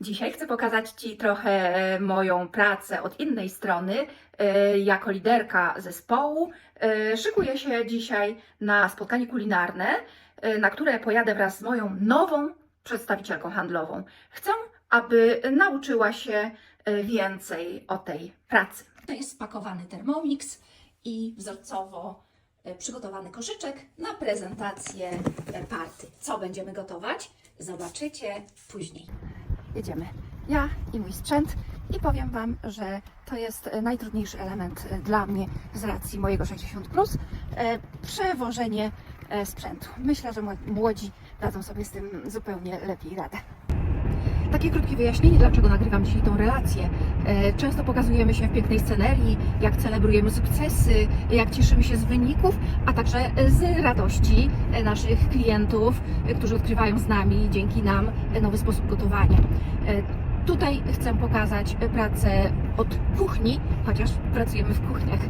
Dzisiaj chcę pokazać Ci trochę e, moją pracę od innej strony. E, Jako liderka zespołu e, szykuję się dzisiaj na spotkanie kulinarne, na które pojadę wraz z moją nową przedstawicielką handlową. Chcę, aby nauczyła się więcej o tej pracy. To jest spakowany Thermomix i wzorcowo przygotowany koszyczek na prezentację party. Co będziemy gotować? Zobaczycie później. Jedziemy. Ja i mój sprzęt i powiem Wam, że to jest e, najtrudniejszy element e, dla mnie z racji mojego 60, e, przewożenie sprzętu. Myślę, że mł- młodzi dadzą sobie z tym zupełnie lepiej radę. Takie krótkie wyjaśnienie, dlaczego nagrywam dzisiaj tą relację. Często pokazujemy się w pięknej scenerii, jak celebrujemy sukcesy, jak cieszymy się z wyników, a także z radości naszych klientów, którzy odkrywają z nami, dzięki nam, nowy sposób gotowania. E, Tutaj chcę pokazać pracę od kuchni, chociaż pracujemy w kuchniach.